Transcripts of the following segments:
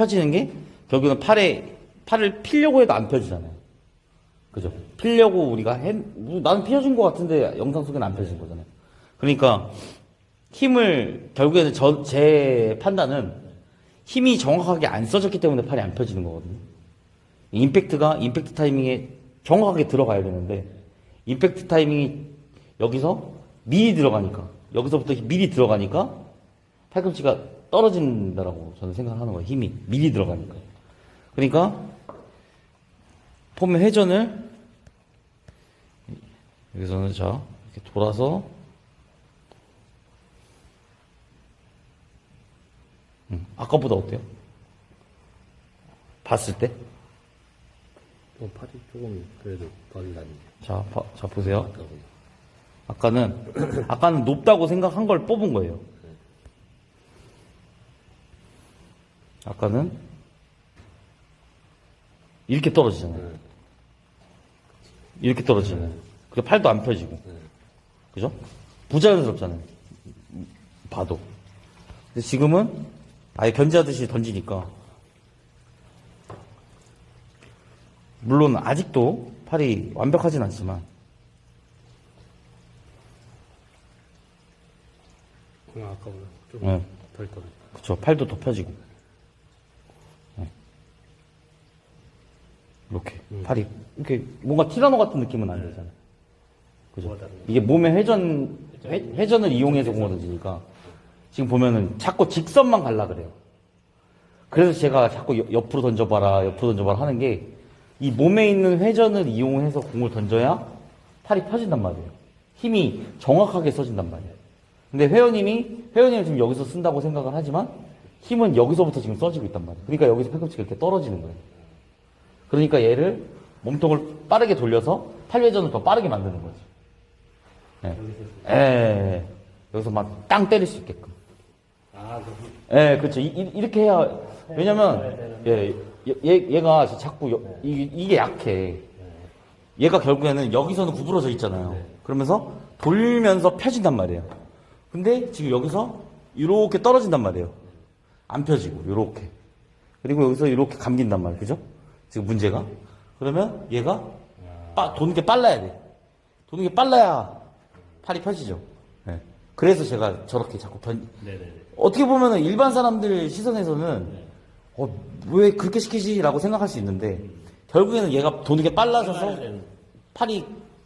펴지는 게 결국은 팔에 팔을 피려고 해도 안 펴지잖아요. 그죠? 피려고 우리가 해, 뭐 나는 펴진 것 같은데 영상 속에는 안 펴진 거잖아요. 그러니까 힘을 결국에는 저, 제 판단은 힘이 정확하게 안 써졌기 때문에 팔이 안 펴지는 거거든요. 임팩트가 임팩트 타이밍에 정확하게 들어가야 되는데 임팩트 타이밍이 여기서 미리 들어가니까 여기서부터 미리 들어가니까 팔꿈치가 떨어진다라고 저는 생각하는 거예요. 힘이 미리 들어가니까. 그러니까 폼의 회전을 여기서는 자 이렇게 돌아서 음, 아까보다 어때요? 봤을 때? 어, 팔이 조금 그래도 덜 났네. 자, 봐- 자 보세요. 아까는 아까는 높다고 생각한 걸 뽑은 거예요. 아까는 이렇게 떨어지잖아요. 이렇게 떨어지잖아요. 그 팔도 안 펴지고, 그죠? 부자연스럽잖아요. 봐도. 근데 지금은 아예 견제하듯이 던지니까 물론 아직도 팔이 완벽하진 않지만 어, 아까보다 조금 네. 덜 떨어져. 그쵸 팔도 더 펴지고 이렇게 팔이 이렇게 뭔가 티라노 같은 느낌은 안 들잖아요. 그죠? 뭐가 다른가요? 이게 몸의 회전 회, 회전을 이용해서 공을 던지니까 지금 보면은 자꾸 직선만 갈라 그래요. 그래서 제가 자꾸 여- 옆으로 던져봐라 옆으로 던져봐라 하는 게 이 몸에 있는 회전을 이용해서 공을 던져야 팔이 펴진단 말이에요. 힘이 정확하게 써진단 말이에요. 근데 회원님이 회원님은 지금 여기서 쓴다고 생각을 하지만 힘은 여기서부터 지금 써지고 있단 말이에요. 그러니까 여기서 팔꿈치가 이렇게 떨어지는 거예요. 그러니까 얘를 몸통을 빠르게 돌려서 팔회전을 더 빠르게 만드는 거지. 예. 예. 여기서 막 땅 때릴 수 있게끔. 아, 그 예, 그렇죠. 이, 이- 이렇게 해야 왜냐면 예, 얘, 얘가 자꾸 여- 이, 이게 약해. 얘가 결국에는 여기서는 구부러져 있잖아요. 그러면서 돌면서 펴진단 말이에요. 근데 지금 여기서 이렇게 떨어진단 말이에요. 안 펴지고 이렇게. 그리고 여기서 이렇게 감긴단 말이에요. 그죠? 지금 문제가. 그러면 얘가 빠, 도는 게 빨라야 돼. 도는 게 빨라야 팔이 펴지죠. 예. 그래서 제가 저렇게 자꾸 변, 네네네. 어떻게 보면 은 일반 사람들 시선에서는 어, 왜 그렇게 시키지라고 생각할 수 있는데 결국에는 얘가 도는 게 빨라져서. 팔이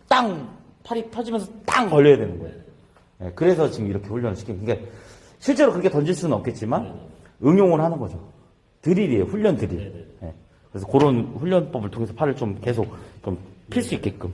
땅 팔이 펴지면서 땅 걸려야 되는 거예요. 예, 그래서 지금 이렇게 훈련을 시키는 그러니까 실제로 그렇게 던질 수는 없겠지만 응용을 하는 거죠. 드릴이에요. 훈련 드릴. 예, 그래서 그런 훈련법을 통해서 팔을 좀 계속 좀 필 수 있게끔